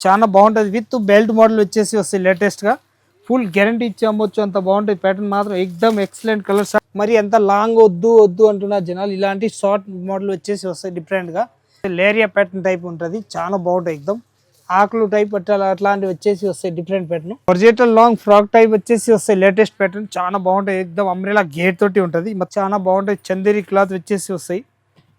చాలా బాగుంటుంది. With belt model వచ్చేసి వస్తాయి లేటెస్ట్గా ఫుల్ గ్యారంటీ ఇచ్చి అమ్మొచ్చు అంత బాగుంటుంది ప్యాటర్న్ మాత్రం ఎక్దమ్ ఎక్సలెంట్ కలర్స్ మరి ఎంత లాంగ్ వద్దు వద్దు అంటున్నారు జనాలు ఇలాంటి షార్ట్ మోడల్ వచ్చేసి వస్తాయి డిఫరెంట్గా లేరియా ప్యాటర్న్ టైప్ ఉంటుంది. చాలా బాగుంటుంది ఎక్దమ్ ఆకులు టైప్ అట్లా అట్లాంటివి వచ్చేసి వస్తాయి different pattern original long frock type వచ్చేసి వస్తాయి లేటెస్ట్ ప్యాటర్న్ చాలా బాగుంటాయి. ఎక్దమ్ అంబ్రెలా గేట్ తోటి ఉంటుంది. మరి చాలా బాగుంటాయి. చందేరి క్లాత్ వచ్చేసి వస్తాయి.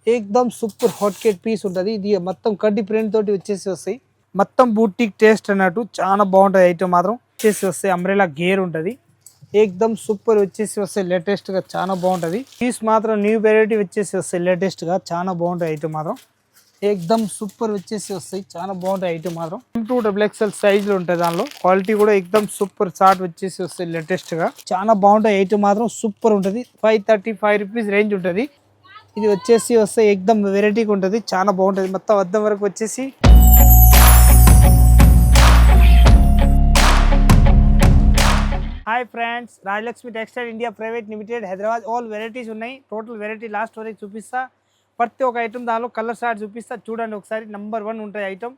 ఎక్దమ్ సూపర్ హాట్ కేట్ పీస్ ఉంటుంది. ఇది మొత్తం కడ్డీ ప్రింట్ తోటి వచ్చేసి వస్తాయి. మొత్తం బూటిక్ టేస్ట్ అన్నట్టు చాలా బాగుంటుంది ఐటమ్ మాత్రం. వచ్చేసి వస్తాయి అంబ్రెలా గేర్ ఉంటుంది. ఎక్దమ్ సూపర్ వచ్చేసి వస్తే లేటెస్ట్గా చాలా బాగుంటుంది. పీస్ మాత్రం న్యూ వెరైటీ వచ్చేసి వస్తాయి లేటెస్ట్గా చాలా బాగుంటుంది ఐటమ్ మాత్రం. ఎక్దమ్ సూపర్ వచ్చేసి వస్తాయి చాలా బాగుంటాయి ఐటమ్ మాత్రం. టూ డబుల్ ఎక్స్ఎల్ సైజులు ఉంటాయి దానిలో. క్వాలిటీ కూడా ఎక్దమ్ సూపర్ షార్ట్ వచ్చేసి వస్తాయి లేటెస్ట్గా చాలా బాగుంటాయి ఐటమ్ మాత్రం సూపర్ ఉంటుంది. Five thirty five rupees range ఉంటుంది. ఇది వచ్చేసి వస్తే ఎక్దమ్ వెరైటీగా ఉంటుంది. చాలా బాగుంటుంది. మొత్తం అద్దం వరకు వచ్చేసి hi friends Rajalakshmi textile India private limited Hyderabad all varieties ఉన్నాయి. టోటల్ వెరైటీ లాస్ట్ వరకు చూపిస్తా. ప్రతి ఒక్క ఐటమ్ దానిలో కలర్ షార్ట్ చూపిస్తా. చూడండి ఒకసారి. నెంబర్ వన్ ఉంటాయి ఐటమ్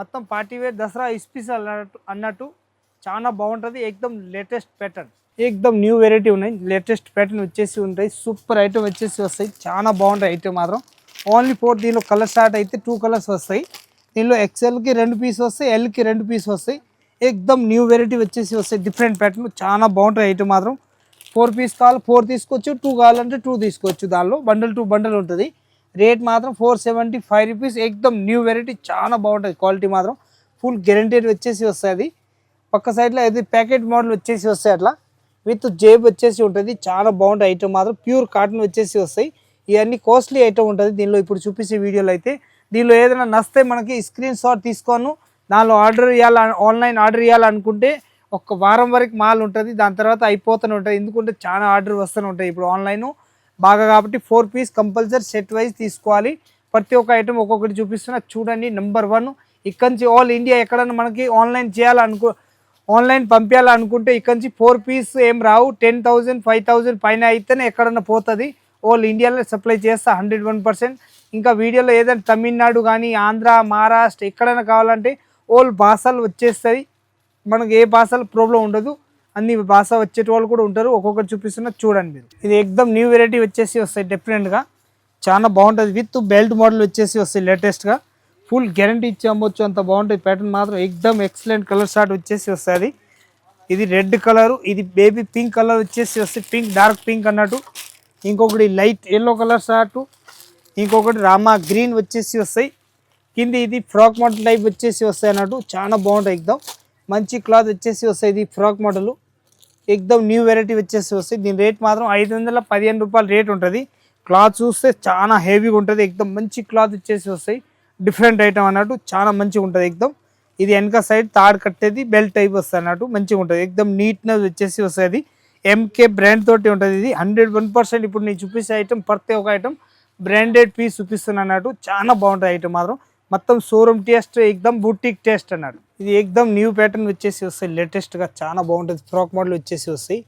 మొత్తం పార్టీ వేర్ దసరా స్పెషల్ అన్నట్టు అన్నట్టు చాలా బాగుంటుంది. ఎక్దమ్ లేటెస్ట్ ప్యాటర్న్ ఎక్దమ్ న్యూ వెరైటీ ఉన్నాయి. లేటెస్ట్ ప్యాటర్న్ వచ్చేసి ఉంటాయి. సూపర్ ఐటమ్ వచ్చేసి వస్తాయి. చాలా బాగుంటాయి ఐటమ్ మాత్రం. ఓన్లీ ఫోర్ దీనిలో కలర్ షార్ట్ అయితే టూ కలర్స్ వస్తాయి. దీనిలో ఎక్స్ఎల్కి రెండు పీస్ వస్తాయి. ఎల్కి రెండు పీస్ వస్తాయి. ఎక్దమ్ న్యూ వెరైటీ వచ్చేసి వస్తాయి డిఫరెంట్ ప్యాటర్న్ చాలా బాగుంటాయి ఐటమ్ మాత్రం. ఫోర్ పీస్ కావాలి ఫోర్ తీసుకోవచ్చు టూ కావాలంటే టూ తీసుకోవచ్చు దానిలో. బండల్ టూ బండల్ ఉంటుంది. రేట్ మాత్రం ఫోర్ సెవెంటీ ఫైవ్ రూపీస్ ఎక్దమ్ న్యూ వెరైటీ చాలా బాగుంటుంది క్వాలిటీ మాత్రం. ఫుల్ గ్యారంటీడ్ వచ్చేసి వస్తుంది అది. పక్క సైడ్లో అయితే ప్యాకెట్ మోడల్ వచ్చేసి వస్తాయి అట్లా. విత్ జేబ్ వచ్చేసి ఉంటుంది చాలా బాగుంటాయి ఐటమ్ మాత్రం. ప్యూర్ కాటన్ వచ్చేసి వస్తాయి. ఇవన్నీ కాస్ట్లీ ఐటమ్ ఉంటుంది. దీనిలో ఇప్పుడు చూపించే వీడియోలో అయితే. దీనిలో ఏదైనా నస్తే మనకి స్క్రీన్ షాట్ తీసుకోను. దానిలో ఆర్డర్ ఇవ్వాలి ఆన్లైన్ ఆర్డర్ ఇవ్వాలనుకుంటే ఒక వారం వరకు మాల్ ఉంటుంది దాని తర్వాత అయిపోతూనే ఉంటుంది. ఎందుకంటే చాలా ఆర్డర్ వస్తూనే ఉంటాయి. ఇప్పుడు ఆన్లైన్ బాగా కాబట్టి four piece compulsory set wise తీసుకోవాలి. ప్రతి ఒక్క ఐటమ్ ఒక్కొక్కటి చూపిస్తున్నా. చూడండి నెంబర్ వన్. ఇక్కడ నుంచి ఆల్ ఇండియా ఎక్కడైనా మనకి ఆన్లైన్ చేయాలనుకో ఆన్లైన్ పంపించాలనుకుంటే ఇక్కడ నుంచి ఫోర్ పీస్ ఏం రావు. టెన్ థౌజండ్ ఫైవ్ థౌజండ్ పైన అయితేనే ఎక్కడన్నా పోతుంది. ఆల్ ఇండియాలో సప్లై చేస్తా హండ్రెడ్ వన్ పర్సెంట్. ఇంకా వీడియోలో ఏదైనా తమిళనాడు కానీ ఆంధ్ర మహారాష్ట్ర ఎక్కడైనా కావాలంటే ఓల్ భాషలు వచ్చేస్తాయి. మనకి ఏ భాషలు ప్రాబ్లం ఉండదు. అన్ని భాష వచ్చేటి వాళ్ళు కూడా ఉంటారు. ఒక్కొక్కటి చూపిస్తున్నా చూడండి మీరు. ఇది ఎక్దమ్ న్యూ వెరైటీ వచ్చేసి వస్తాయి డిఫరెంట్గా చాలా బాగుంటుంది. విత్ బెల్ట్ మోడల్ వచ్చేసి వస్తాయి లేటెస్ట్గా ఫుల్ గ్యారంటీ ఇచ్చి అమ్మొచ్చు అంత బాగుంటుంది ప్యాటర్న్ మాత్రం ఎక్దమ్ ఎక్సలెంట్ కలర్ షార్ట్ వచ్చేసి వస్తుంది ఇది రెడ్ కలరు ఇది బేబీ పింక్ కలర్ వచ్చేసి వస్తుంది పింక్ డార్క్ పింక్ అన్నట్టు. ఇంకొకటి లైట్ ఎల్లో కలర్ షార్ట్ ఇంకొకటి రామా గ్రీన్ వచ్చేసి వస్తాయి. కింద ఇది ఫ్రాక్ మోడల్ టైప్ వచ్చేసి వస్తాయి అన్నట్టు. చాలా బాగుంటాయి ఎగ్దాం మంచి క్లాత్ వచ్చేసి వస్తాయి ఇది ఫ్రాక్ మోడల్. ఎక్దమ్ న్యూ వెరైటీ వచ్చేసి వస్తాయి. దీని రేట్ మాత్రం ఐదు వందల పదిహేను రూపాయల రేట్ ఉంటుంది. క్లాత్ చూస్తే చాలా హెవీగా ఉంటుంది. ఎక్దమ్ మంచి క్లాత్ వచ్చేసి వస్తాయి. డిఫరెంట్ ఐటమ్ అన్నట్టు చాలా మంచిగా ఉంటుంది ఎక్దమ్ ఇది వెనక సైడ్ తాడు కట్టేది బెల్ట్ టైప్ వస్తుంది అన్నట్టు మంచిగా ఉంటుంది. ఎక్దమ్ నీట్నెస్ వచ్చేసి వస్తుంది ఎంకే బ్రాండ్ తోటి ఉంటుంది ఇది. హండ్రెడ్ వన్ పర్సెంట్ ఇప్పుడు నేను చూపిస్తే ఐటమ్ ప్రతి ఒక్క ఐటమ్ బ్రాండెడ్ పీస్ చూపిస్తున్నా అన్నట్టు చాలా బాగుంటుంది ఐటమ్ మాత్రం. మొత్తం షోరూమ్ టేస్ట్ ఎక్దమ్ బుటిక్ టేస్ట్ అన్నాడు. ఇది ఎక్దమ్ న్యూ ప్యాటర్న్ వచ్చేసి వస్తాయి. లేటెస్ట్గా చాలా బాగుంటుంది. ఫ్రాక్ మోడల్ వచ్చేసి వస్తాయి.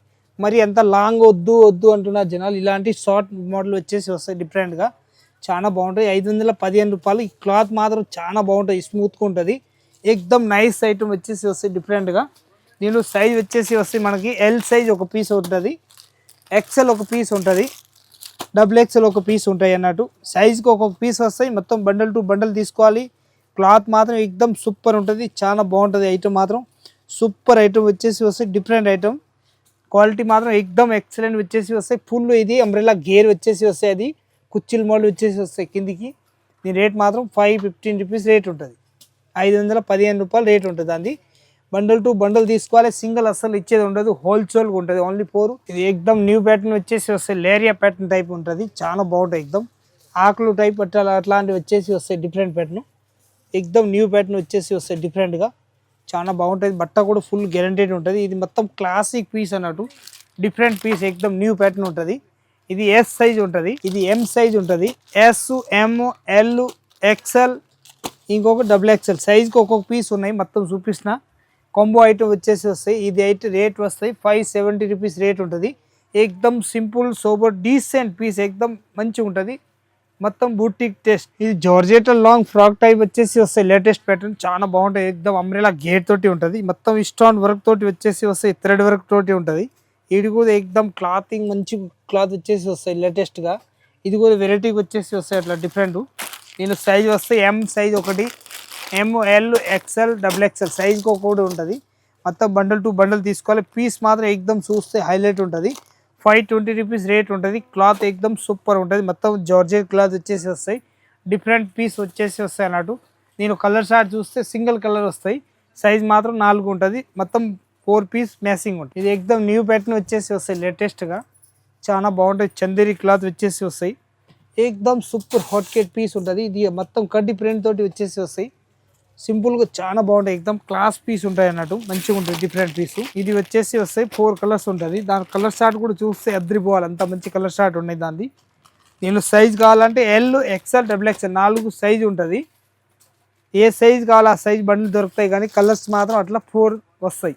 మరి ఎంత లాంగ్ వద్దు వద్దు అంటున్నారు జనాలు ఇలాంటి షార్ట్ మోడల్ వచ్చేసి వస్తాయి డిఫరెంట్గా చాలా బాగుంటుంది ఐదు వందల పదిహేను రూపాయలు. ఈ క్లాత్ మాత్రం చాలా బాగుంటుంది స్మూత్గా ఉంటుంది. ఎక్దమ్ నైస్ ఐటమ్ వచ్చేసి వస్తాయి డిఫరెంట్గా దీనిలో సైజ్ వచ్చేసి వస్తాయి. మనకి ఎల్ సైజ్ ఒక పీస్ ఉంటుంది. ఎక్సెల్ ఒక పీస్ ఉంటుంది. డబుల్ ఎక్స్ఎల్ ఒక పీస్ ఉంటాయి అన్నట్టు. సైజ్కి ఒక్కొక్క పీస్ వస్తాయి. మొత్తం బండల్ టు బండల్ తీసుకోవాలి. క్లాత్ మాత్రం ఎక్దమ్ సూపర్ ఉంటుంది. చాలా బాగుంటుంది ఐటమ్ మాత్రం. సూపర్ ఐటమ్ వచ్చేసి వస్తాయి. డిఫరెంట్ ఐటమ్ క్వాలిటీ మాత్రం ఎక్దమ్ ఎక్సలెంట్ వచ్చేసి వస్తాయి. ఫుల్ ఇది. అంబ్రెలా గేర్ వచ్చేసి వస్తాయి అది. కుచ్చిల్ మోడల్ వచ్చేసి వస్తాయి కిందికి. దీని రేట్ మాత్రం ఫైవ్ ఫిఫ్టీన్ రూపీస్ రేట్ ఉంటుంది. ఐదు వందల పదిహేను రూపాయలు రేట్ ఉంటుంది అంది బండల్ టు బండల్ తీసుకోవాలి. సింగిల్ అస్సలు ఇచ్చేది ఉండదు. హోల్సేల్గా ఉంటుంది. Only four. ఇది ఎక్దమ్ న్యూ ప్యాటర్న్ వచ్చేసి వస్తాయి లేరియా ప్యాటర్న్ టైప్ ఉంటుంది. చాలా బాగుంటుంది ఎక్దమ్ ఆకులు టైప్ అట్లా అట్లాంటివి వచ్చేసి వస్తాయి డిఫరెంట్ ప్యాటర్న్. ఎక్దమ్ న్యూ ప్యాటర్న్ వచ్చేసి వస్తాయి డిఫరెంట్గా చాలా బాగుంటుంది. బట్ట కూడా ఫుల్ గ్యారంటీడ్ ఉంటుంది. ఇది మొత్తం క్లాసిక్ పీస్ అన్నట్టు. డిఫరెంట్ పీస్ ఎక్దమ్ న్యూ ప్యాటర్న్ ఉంటుంది. ఇది ఎస్ సైజ్ ఉంటుంది. ఇది ఎం సైజ్ ఉంటుంది. ఎస్ ఎమ్ ఎల్ ఎక్స్ఎల్ ఇంకొక డబుల్ ఎక్స్ఎల్ సైజ్కి ఒక్కొక్క పీస్ ఉన్నాయి. మొత్తం చూపిస్తున్న. కాంబో ఐటమ్ వచ్చేసి వస్తాయి. ఇది అయితే రేట్ వస్తాయి. ఫైవ్ సెవెంటీ రూపీస్ రేట్ ఉంటుంది. ఎక్దమ్ సింపుల్ సోబర్ డీసెంట్ పీస్ ఎక్దమ్ మంచిగా ఉంటుంది. మొత్తం బూటిక్ టెస్ట్ ఇది జార్జెట్ లాంగ్ ఫ్రాక్ టైప్ వచ్చేసి వస్తాయి. లేటెస్ట్ ప్యాటర్న్ చాలా బాగుంటాయి. ఎక్దమ్ అమ్రేలా గేట్ తోటి ఉంటుంది. మొత్తం ఇస్టాన్ వర్క్ తోటి వచ్చేసి వస్తాయి. థ్రెడ్ వర్క్ తోటి ఉంటుంది. ఇది కూడా ఎక్దమ్ క్లాతింగ్ మంచి క్లాత్ వచ్చేసి వస్తాయి లేటెస్ట్గా ఇది కూడా వెరైటీకి వచ్చేసి వస్తాయి. అట్లా డిఫరెంట్ నేను సైజ్ వస్తే ఎం సైజ్ ఒకటి. M L XL double XL సైజ్కి ఒకటి ఉంటుంది. మొత్తం బండల్ టు బండల్ తీసుకోవాలి. పీస్ మాత్రం ఎక్దమ్ చూస్తే హైలైట్ ఉంటుంది. ఫైవ్ ట్వంటీ రూపీస్ రేట్ ఉంటుంది. క్లాత్ ఎక్దమ్ సూపర్ ఉంటుంది. మొత్తం జార్జెట్ క్లాత్ వచ్చేసి వస్తాయి. డిఫరెంట్ పీస్ వచ్చేసి వస్తాయి అన్నట్టు. నేను కలర్ షార్ట్ చూస్తే సింగిల్ కలర్ వస్తాయి. సైజ్ మాత్రం నాలుగు ఉంటుంది. మొత్తం ఫోర్ పీస్ మ్యాసింగ్ ఉంటుంది. ఇది ఎక్దమ్ న్యూ ప్యాటర్న్ వచ్చేసి వస్తాయి లేటెస్ట్గా చాలా బాగుంటుంది చందేరి క్లాత్ వచ్చేసి వస్తాయి. ఎక్దమ్ సూపర్ హాట్ కేట్ పీస్ ఉంటుంది. ఇది మొత్తం కడ్డీ ప్రింట్ తోటి వచ్చేసి వస్తాయి. సింపుల్గా చాలా బాగుంటాయి. ఎక్దమ్ క్లాస్ పీస్ ఉంటాయి అన్నట్టు. మంచిగా ఉంటుంది డిఫరెంట్ పీస్. ఇది వచ్చేసి వస్తాయి. ఫోర్ కలర్స్ ఉంటుంది. దాని కలర్ షార్ట్ కూడా చూస్తే అద్దరిపోవాలి. అంత మంచి కలర్ షార్ట్ ఉన్నాయి దాన్ని దీనిలో సైజ్ కావాలంటే ఎల్ ఎక్స్ఎల్ డబుల్ ఎక్స్ఎల్ నాలుగు సైజ్ ఉంటుంది. ఏ సైజ్ కావాలో ఆ సైజ్ బండిల్ దొరుకుతాయి కానీ కలర్స్ మాత్రం అట్లా ఫోర్ వస్తాయి.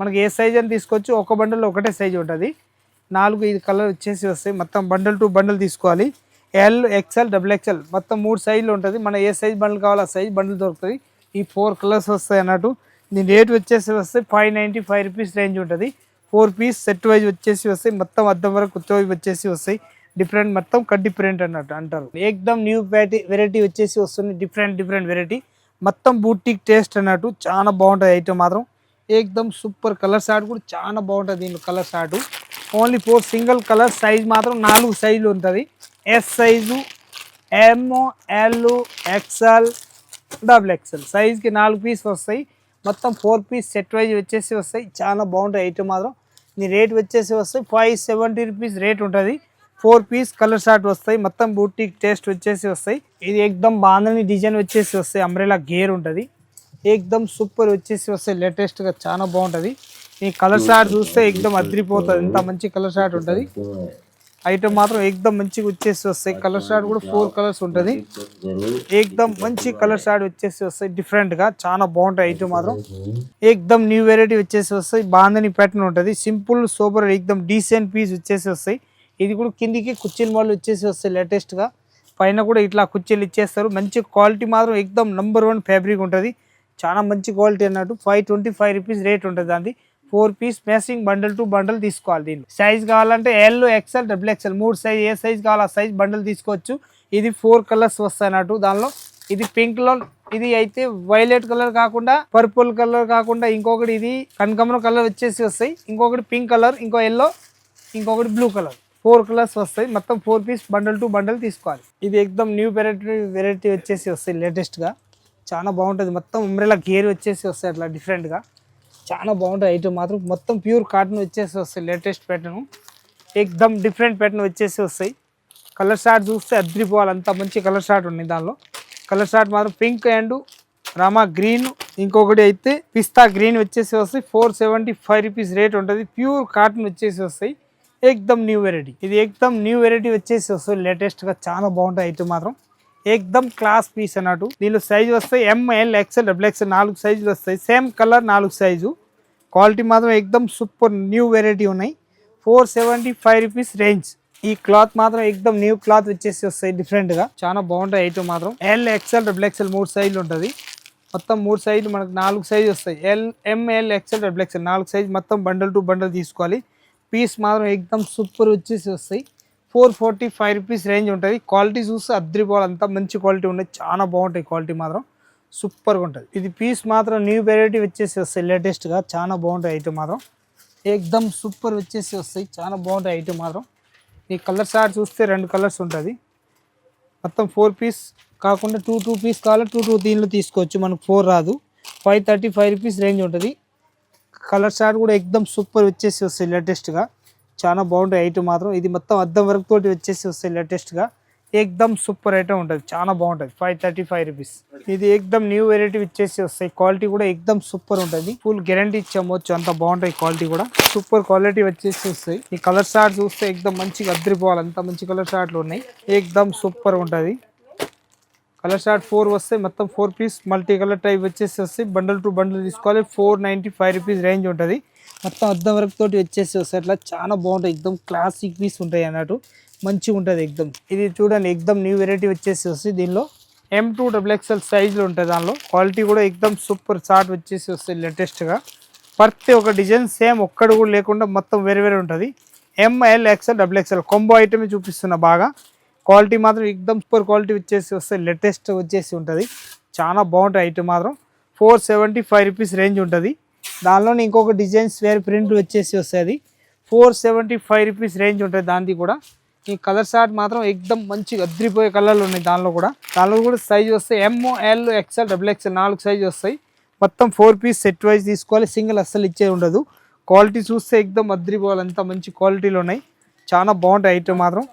మనకి ఏ సైజ్ అని తీసుకోవచ్చు. ఒక బండిల్లో ఒకటే సైజ్ ఉంటుంది. నాలుగు ఐదు కలర్ వచ్చేసి వస్తాయి. మొత్తం బండల్ టు బండల్ తీసుకోవాలి. ఎల్ ఎక్స్ఎల్ డబుల్ ఎక్స్ఎల్ మొత్తం మూడు సైజులు ఉంటుంది. మన ఏ సైజ్ బండ్లు కావాలో ఆ సైజ్ బండ్లు దొరుకుతుంది. ఈ ఫోర్ కలర్స్ వస్తాయి అన్నట్టు. దీని రేట్ వచ్చేసి వస్తే five ninety five rupees range ఉంటుంది. ఫోర్ పీస్ సెట్ వైజ్ వచ్చేసి వస్తాయి. మొత్తం అద్దం వరకు కొత్త వైపు వచ్చేసి వస్తాయి. డిఫరెంట్ మొత్తం కట్ డిఫరెంట్ అన్నట్టు అంటారు. ఏకదమ్ న్యూ వెరైటీ వెరైటీ వచ్చేసి వస్తుంది. డిఫరెంట్ డిఫరెంట్ వెరైటీ మొత్తం బూటిక్ టేస్ట్ అన్నట్టు చాలా బాగుంటుంది ఐటమ్ మాత్రం. ఏకదమ్ సూపర్ కలర్ షార్ట్ కూడా చాలా బాగుంటుంది దీని colour chart only four single colour size మాత్రం నాలుగు సైజులు ఉంటుంది. S size M L XL double XL సైజ్కి నాలుగు పీస్ వస్తాయి. మొత్తం ఫోర్ పీస్ సెట్ వైజ్ వచ్చేసి వస్తాయి. చాలా బాగుంటాయి ఐటమ్ మాత్రం. నీ రేట్ వచ్చేసి వస్తాయి. ఫైవ్ సెవెంటీ రూపీస్ రేట్ ఉంటుంది. ఫోర్ పీస్ కలర్ షార్ట్ వస్తాయి. మొత్తం బూటిక్ టేస్ట్ వచ్చేసి వస్తాయి. ఇది ఎక్దమ్ బాగుందని డిజైన్ వచ్చేసి వస్తాయి. అంబ్రెలా గేర్ ఉంటుంది. ఎక్దమ్ సూపర్ వచ్చేసి వస్తాయి. లేటెస్ట్గా చాలా బాగుంటుంది. ఈ కలర్ షార్ట్ చూస్తే ఎక్దమ్ అదిరిపోతుంది. ఇంత మంచి కలర్ షార్ట్ ఉంటుంది. ఐటమ్ మాత్రం ఎక్దమ్ మంచిగా వచ్చేసి వస్తాయి. కలర్ షార్ట్ కూడా ఫోర్ కలర్స్ ఉంటుంది. ఎక్దమ్ మంచి కలర్ షార్ట్ వచ్చేసి వస్తాయి. డిఫరెంట్గా చాలా బాగుంటాయి ఐటమ్ మాత్రం. ఎక్దమ్ న్యూ వెరైటీ వచ్చేసి వస్తాయి. బాందని ప్యాటర్న్ ఉంటుంది. సింపుల్ సూపర్ ఎక్దమ్ డీసెంట్ పీస్ వచ్చేసి వస్తాయి. ఇది కూడా కిందికి కుర్చీల వాళ్ళు వచ్చేసి వస్తాయి లేటెస్ట్గా. పైన కూడా ఇట్లా కుర్చీలు ఇచ్చేస్తారు. మంచి క్వాలిటీ మాత్రం ఎక్దమ్ నంబర్ వన్ ఫ్యాబ్రిక్ ఉంటుంది. చాలా మంచి క్వాలిటీ అన్నట్టు five twenty five rupees rate ఉంటుంది దాన్ని four piece matching bundle to bundle తీసుకోవాలి దీన్ని. సైజ్ కావాలంటే ఎల్ ఎక్స్ఎల్ డబుల్ ఎక్స్ఎల్ మూడు సైజ్ ఏ సైజ్ కావాలి ఆ సైజ్ బండల్ తీసుకోవచ్చు. ఇది ఫోర్ కలర్స్ వస్తాయి అన్నట్టు దానిలో. ఇది పింక్లో ఇది అయితే వైలెట్ కలర్ కాకుండా పర్పుల్ కలర్ కాకుండా ఇంకొకటి ఇది కనకమల కలర్ వచ్చేసి వస్తాయి. ఇంకొకటి పింక్ కలర్ ఇంకో ఎల్లో ఇంకొకటి బ్లూ కలర్. ఫోర్ కలర్స్ వస్తాయి. మొత్తం four piece bundle to bundle తీసుకోవాలి. ఇది ఎక్దమ్ న్యూ వెరైటీ వెరైటీ వచ్చేసి వస్తాయి లేటెస్ట్గా. చాలా బాగుంటుంది. మొత్తం ఉమ్రెలా గేర్ వచ్చేసి వస్తాయి అట్లా డిఫరెంట్గా చాలా బాగుంటుంది ఐటమ్ మాత్రం. మొత్తం ప్యూర్ కాటన్ వచ్చేసి వస్తాయి. Latest pattern. ఎక్దమ్ డిఫరెంట్ ప్యాటర్న్ వచ్చేసి వస్తాయి. కలర్ షార్ట్ చూస్తే అద్రిపోవాలి అంత మంచి కలర్ షార్ట్ ఉన్నాయి దానిలో. కలర్ షార్ట్ మాత్రం పింక్ అండ్ రామా గ్రీన్. ఇంకొకటి అయితే పిస్తా గ్రీన్ వచ్చేసి వస్తాయి. Four seventy five rupees rate ఉంటుంది. ప్యూర్ కాటన్ వచ్చేసి వస్తాయి. ఎక్దమ్ న్యూ వెరైటీ. ఇది ఎక్దమ్ న్యూ వెరైటీ వచ్చేసి వస్తుంది లేటెస్ట్గా చాలా బాగుంటాయి అయితే మాత్రం. ఎక్దమ్ క్లాస్ పీస్ అన్నట్టు. దీనిలో సైజ్ వస్తాయి ఎంఎల్ ఎక్స్ఎల్ డబుల్ ఎక్స్ఎల్ నాలుగు సైజులు వస్తాయి. సేమ్ కలర్ నాలుగు సైజు క్వాలిటీ మాత్రం ఎక్దమ్ సూపర్ న్యూ వెరైటీ ఉన్నాయి. Four seventy five rupees range ఈ క్లాత్ మాత్రం ఎక్దమ్ న్యూ క్లాత్ వచ్చేసి వస్తాయి డిఫరెంట్గా చాలా బాగుంటాయి ఐటమ్ మాత్రం. ఎల్ ఎక్స్ఎల్ డబుల్ ఎక్స్ఎల్ మూడు సైజులు ఉంటుంది. మొత్తం మూడు సైజులు మనకు నాలుగు సైజు వస్తాయి. L M L XL double XL నాలుగు సైజు మొత్తం బండల్ టు బండల్ తీసుకోవాలి. పీస్ మాత్రం ఎక్దమ్ సూపర్ వచ్చేసి వస్తాయి. Four forty five rupees range ఉంటుంది. క్వాలిటీ చూస్తే అద్రిపోవాలి. అంతా మంచి క్వాలిటీ ఉన్నాయి. చాలా బాగుంటాయి క్వాలిటీ మాత్రం. సూపర్గా ఉంటుంది. ఇది పీస్ మాత్రం న్యూ వెరైటీ వచ్చేసి వస్తాయి. లేటెస్ట్గా చాలా బాగుంటాయి ఐటమ్ మాత్రం. ఎక్దమ్ సూపర్ వచ్చేసి వస్తాయి. చాలా బాగుంటాయి ఐటమ్ మాత్రం. ఈ కలర్ షార్ట్ చూస్తే రెండు కలర్స్ ఉంటుంది. మొత్తం ఫోర్ పీస్ కాకుండా టూ టూ పీస్ కావాలి టూ టూ దీనిలో తీసుకోవచ్చు. మనకు ఫోర్ రాదు. Five thirty five rupees range ఉంటుంది. కలర్ షార్ట్ కూడా ఎక్దమ్ సూపర్ వచ్చేసి వస్తాయి. లేటెస్ట్గా చాలా బాగుంటాయి ఐటమ్ మాత్రం. ఇది మొత్తం అద్దం వరకు తోటి వచ్చేసి వస్తాయి లేటెస్ట్గా ఎక్దమ్ సూపర్ ఐటమ్ ఉంటుంది. చాలా బాగుంటుంది. ఫైవ్ థర్టీ ఫైవ్ రూపీస్ ఇది ఎక్దమ్ న్యూ వెరైటీ వచ్చేసి వస్తాయి. క్వాలిటీ కూడా ఎక్దమ్ సూపర్ ఉంటుంది. ఫుల్ గ్యారంటీ ఇచ్చామొచ్చు అంత బాగుంటాయి క్వాలిటీ కూడా. సూపర్ క్వాలిటీ వచ్చేసి వస్తాయి. ఈ కలర్ షార్ట్ చూస్తే ఎక్దమ్ మంచిగా అద్దరిపోవాలి. అంత మంచి కలర్ షార్ట్లు ఉన్నాయి. ఎక్దమ్ సూపర్ ఉంటుంది. కలర్ షార్ట్ ఫోర్ వస్తాయి మొత్తం four piece multi colour type వచ్చేసి వస్తాయి. బండల్ టు బండల్ తీసుకోవాలి. Four ninety five rupees range ఉంటుంది. మొత్తం అద్దం వరకు తోటి వచ్చేసి వస్తాయి అట్లా చాలా బాగుంటాయి. ఎక్దమ్ క్లాసిక్ పీస్ ఉంటాయి అన్నట్టు. మంచిగా ఉంటుంది ఎక్దమ్ ఇది చూడండి ఎక్దమ్ న్యూ వెరైటీ వచ్చేసి వస్తుంది దీనిలో. ఎం టూ డబుల్ ఎక్స్ఎల్ సైజులో ఉంటాయి దానిలో. క్వాలిటీ కూడా ఎక్దమ్ సూపర్ చార్ట్ వచ్చేసి వస్తుంది లేటెస్ట్గా ప్రతి ఒక్క డిజైన్ సేమ్ ఒక్కడు కూడా లేకుండా మొత్తం వేరే వేరే ఉంటుంది. M L XL double XL combo ఐటమే చూపిస్తున్నా బాగా. క్వాలిటీ మాత్రం ఎక్దమ్ సూపర్ క్వాలిటీ వచ్చేసి వస్తే లేటెస్ట్ వచ్చేసి ఉంటుంది. చాలా బాగుంటుంది ఐటమ్ మాత్రం. Four seventy five rupees range ఉంటుంది. దానిలోనే ఇంకొక డిజైన్స్ వేరే ప్రింట్ వచ్చేసి వస్తుంది. Four seventy five rupees range ఉంటుంది దానిది కూడా. ఈ కలర్ షార్ట్ మాత్రం ఎక్దమ్ మంచిగా అద్రిపోయే కలర్లు ఉన్నాయి దానిలో కూడా. దానిలో కూడా సైజ్ వస్తాయి. M L XL double XL నాలుగు సైజ్ వస్తాయి. మొత్తం ఫోర్ పీస్ సెట్ వైజ్ తీసుకోవాలి. సింగిల్ అస్సలు ఇచ్చే ఉండదు. క్వాలిటీ చూస్తే ఎక్దమ్ అద్రిపోవాలి. అంత మంచి క్వాలిటీలు ఉన్నాయి. చాలా బాగుంటాయి ఐటమ్ మాత్రం.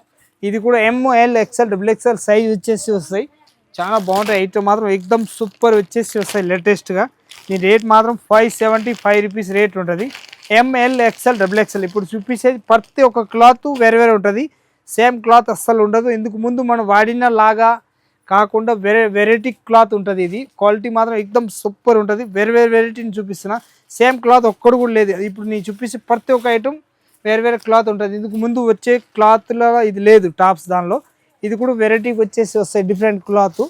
ఇది కూడా M L XL double XL size వచ్చేసి వస్తాయి. చాలా బాగుంటాయి ఐటమ్ మాత్రం. ఎక్దమ్ సూపర్ వచ్చేసి వస్తాయి లేటెస్ట్గా ఈ రేట్ మాత్రం five seventy five rupees rate ఉంటుంది M L XL double XL ఇప్పుడు చూపించేది ప్రతి ఒక్క క్లాత్ వేరే వేరే ఉంటుంది. సేమ్ క్లాత్ అస్సలు ఉండదు. ఇందుకు ముందు మనం వాడిన లాగా కాకుండా వెరై వెరైటీ క్లాత్ ఉంటుంది ఇది. క్వాలిటీ మాత్రం ఎక్దమ్ సూపర్ ఉంటుంది. వేరే వేరే వెరైటీని చూపిస్తున్నా. సేమ్ క్లాత్ ఒక్కడు కూడా లేదు. ఇప్పుడు నేను చూపిస్తే ప్రతి ఒక్క ఐటమ్ వేరే వేరే క్లాత్ ఉంటుంది. ఇందుకు ముందు వచ్చే క్లాత్లో ఇది లేదు టాప్స్ దానిలో. ఇది కూడా వెరైటీకి వచ్చేసి వస్తాయి. డిఫరెంట్ క్లాత్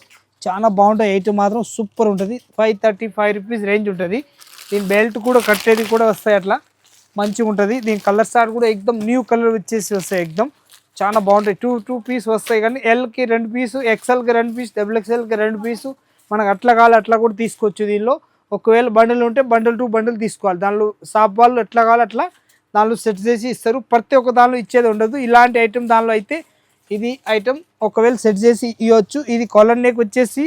చాలా బాగుంటాయి. ఐటమ్ మాత్రం సూపర్ ఉంటుంది. Five thirty five rupees range ఉంటుంది. దీని బెల్ట్ కూడా కట్టేది కూడా వస్తాయి అట్లా. మంచిగా ఉంటుంది. దీని కలర్ స్టార్ కూడా ఎక్దమ్ న్యూ కలర్ వచ్చేసి వస్తాయి ఎక్దమ్ చాలా బాగుంటాయి. టూ టూ పీస్ వస్తాయి కానీ ఎల్కి రెండు పీసు ఎక్సెల్కి రెండు పీస్ డబుల్ ఎక్స్ఎల్కి రెండు పీసు మనకు అట్లా కావాలి అట్లా కూడా తీసుకోవచ్చు దీనిలో. ఒకవేళ బండిల్ ఉంటే బండిల్ టూ బండిల్ తీసుకోవాలి. దానిలో షాప్ వాళ్ళు ఎట్లా కావాలి అట్లా దానిలో సెట్ చేసి ఇస్తారు. ప్రతి ఒక్క దానిలో ఇచ్చేది ఉండదు. ఇలాంటి ఐటమ్ దానిలో అయితే ఇది ఐటమ్ ఒకవేళ సెట్ చేసి ఇవ్వచ్చు ఇది కాలర్ నెక్ వచ్చేసి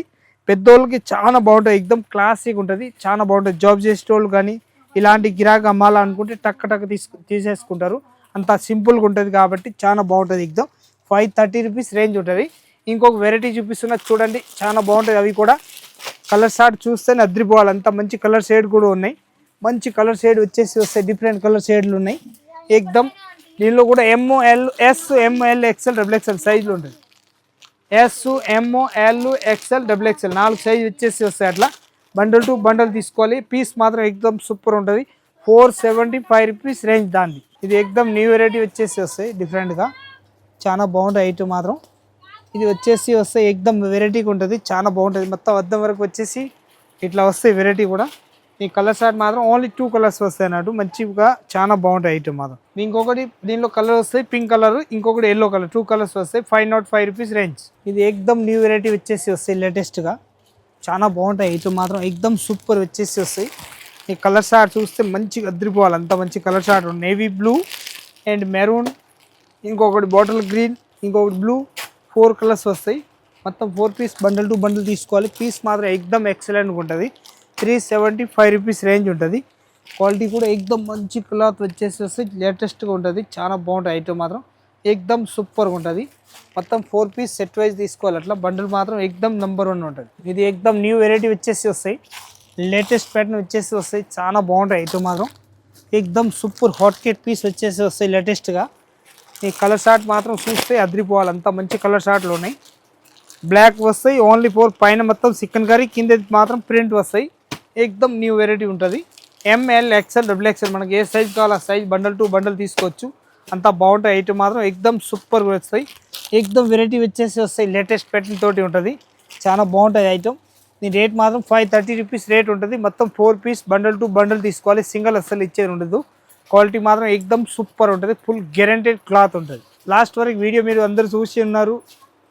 పెద్దోళ్ళకి చాలా బాగుంటుంది ఎక్దమ్ క్లాసిక్ ఉంటుంది. చాలా బాగుంటుంది జాబ్ చేసేటోళ్ళు కానీ ఇలాంటి గిరాక్ అమ్మాలనుకుంటే టక్ టక్ తీసుకు తీసేసుకుంటారు. అంత సింపుల్గా ఉంటుంది కాబట్టి చాలా బాగుంటుంది ఎక్దమ్ ఫైవ్ థర్టీ రూపీస్ రేంజ్ ఉంటుంది. ఇంకొక వెరైటీ చూపిస్తున్నా. చూడండి. చాలా బాగుంటుంది అవి కూడా. కలర్ షార్ట్ చూస్తేనే అద్రిపోవాలి. అంత మంచి కలర్ షేడ్ కూడా ఉన్నాయి. మంచి కలర్ షేడ్ వచ్చేసి వస్తాయి. డిఫరెంట్ కలర్ షేడ్లు ఉన్నాయి. ఎక్దమ్ దీనిలో కూడా M L S M L XL double XL సైజులు ఉంటుంది S M L XL double XL నాలుగు సైజ్ వచ్చేసి వస్తాయి అట్లా. బండల్ టు బండల్ తీసుకోవాలి. పీస్ మాత్రం ఎక్దమ్ సూపర్ ఉంటుంది. Four seventy five rupees range దాన్ని ఇది ఎక్దమ్ న్యూ వెరైటీ వచ్చేసి వస్తాయి డిఫరెంట్గా చాలా బాగుంటాయి ఐటమ్ మాత్రం. ఇది వచ్చేసి వస్తే ఎక్దమ్ వెరైటీగా ఉంటుంది. చాలా బాగుంటుంది. మొత్తం అద్దం వరకు వచ్చేసి ఇట్లా వస్తాయి వెరైటీ కూడా. ఈ కలర్ షార్ట్ మాత్రం ఓన్లీ టూ కలర్స్ వస్తాయి అన్నట్టు. మంచిగా చాలా బాగుంటాయి ఐటమ్ మాత్రం. ఇంకొకటి దీనిలో కలర్ వస్తాయి పింక్ కలర్ ఇంకొకటి ఎల్లో కలర్ టూ కలర్స్ వస్తాయి five nought five rupees range ఇది ఎక్దమ్ న్యూ వెరైటీ వచ్చేసి వస్తాయి లేటెస్ట్గా చాలా బాగుంటాయి ఐటమ్ మాత్రం. ఎక్దమ్ సూపర్ వచ్చేసి వస్తాయి. ఈ కలర్ షార్ట్ చూస్తే మంచిగా అద్రిపోవాలి అంత మంచి colour chart navy blue and maroon ఇంకొకటి బాటిల్ గ్రీన్ ఇంకొకటి బ్లూ ఫోర్ కలర్స్ వస్తాయి. మొత్తం four piece bundle to bundle తీసుకోవాలి. పీస్ మాత్రం ఎక్దమ్ ఎక్సలెంట్గా ఉంటుంది. Three seventy five rupees range ఉంటుంది. క్వాలిటీ కూడా ఎక్దమ్ మంచి క్లాత్ వచ్చేసి వస్తే లేటెస్ట్గా ఉంటుంది. చాలా బాగుంటుంది ఐటమ్ మాత్రం. ఎక్దమ్ సూపర్గా ఉంటుంది. మొత్తం ఫోర్ పీస్ సెట్ వైజ్ తీసుకోవాలి. అట్లా బండిల్ మాత్రం ఎక్దమ్ నెంబర్ వన్ ఉంటుంది. ఇది ఎక్దమ్ న్యూ వెరైటీ వచ్చేసి వస్తాయి. లేటెస్ట్ ప్యాటర్న్ వచ్చేసి వస్తాయి. చాలా బాగుంటాయి ఐటమ్ మాత్రం. ఎక్దమ్ సూపర్ హాట్ కేట్ పీస్ వచ్చేసి వస్తాయి లేటెస్ట్గా. ఈ కలర్ షార్ట్ మాత్రం చూస్తే అదిరిపోవాలి. అంత మంచి కలర్ షార్ట్లు ఉన్నాయి. బ్లాక్ వస్తాయి. ఓన్లీ ఫోర్ పైన మొత్తం చికెన్ కర్రీ కింద మాత్రం ప్రింట్ వస్తాయి. ఎక్దమ్ న్యూ వెరైటీ ఉంటుంది M L XL double XL మనకి ఏ సైజ్ కావాలో ఆ సైజ్ బండల్ టు బండల్ తీసుకోవచ్చు. అంత బాగుంటాయి ఐటమ్ మాత్రం ఎక్దమ్ సూపర్ వస్తాయి. ఎక్దమ్ వెరైటీ వచ్చేసి వస్తాయి. లేటెస్ట్ ప్యాటర్న్ తోటి ఉంటుంది. చాలా బాగుంటుంది ఐటమ్ దీని రేట్ మాత్రం ఫైవ్ థర్టీ రూపీస్ రేట్ ఉంటుంది. మొత్తం four piece bundle to bundle తీసుకోవాలి. సింగిల్ అస్సలు ఇచ్చేది ఉండదు. క్వాలిటీ మాత్రం ఎక్దమ్ సూపర్ ఉంటుంది. ఫుల్ గ్యారంటెడ్ క్లాత్ ఉంటుంది. లాస్ట్ వరకు వీడియో మీరు అందరు చూసి ఉన్నారు.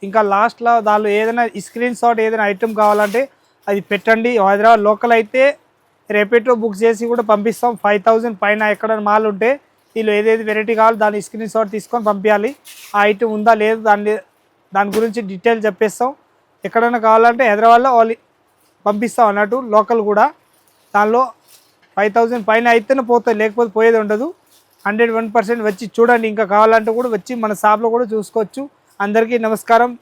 ఇంకా లాస్ట్లో దానిలో ఏదైనా స్క్రీన్ షాట్ ఏదైనా ఐటమ్ కావాలంటే అది పెట్టండి. హైదరాబాద్ లోకల్ అయితే రేపేటో బుక్ చేసి కూడా పంపిస్తాం. ఫైవ్ థౌజండ్ పైన ఎక్కడైనా మాల్ ఉంటే వీళ్ళు ఏదేది వెరైటీ కావాలో దాని స్క్రీన్ షాట్ తీసుకొని పంపించాలి. ఆ ఐటమ్ ఉందా లేదు దాని దాని గురించి డీటెయిల్ చెప్పేస్తాం. ఎక్కడైనా కావాలంటే హైదరాబాద్లో వాళ్ళు పంపిస్తాం అన్నట్టు లోకల్ కూడా. దానిలో ఫైవ్ థౌజండ్ పైన అయితేనే పోతుంది లేకపోతే పోయేది ఉండదు. హండ్రెడ్ వన్ పర్సెంట్ వచ్చి చూడండి. ఇంకా కావాలంటే కూడా వచ్చి మన షాప్లో కూడా చూసుకోవచ్చు. అందరికీ నమస్కారం.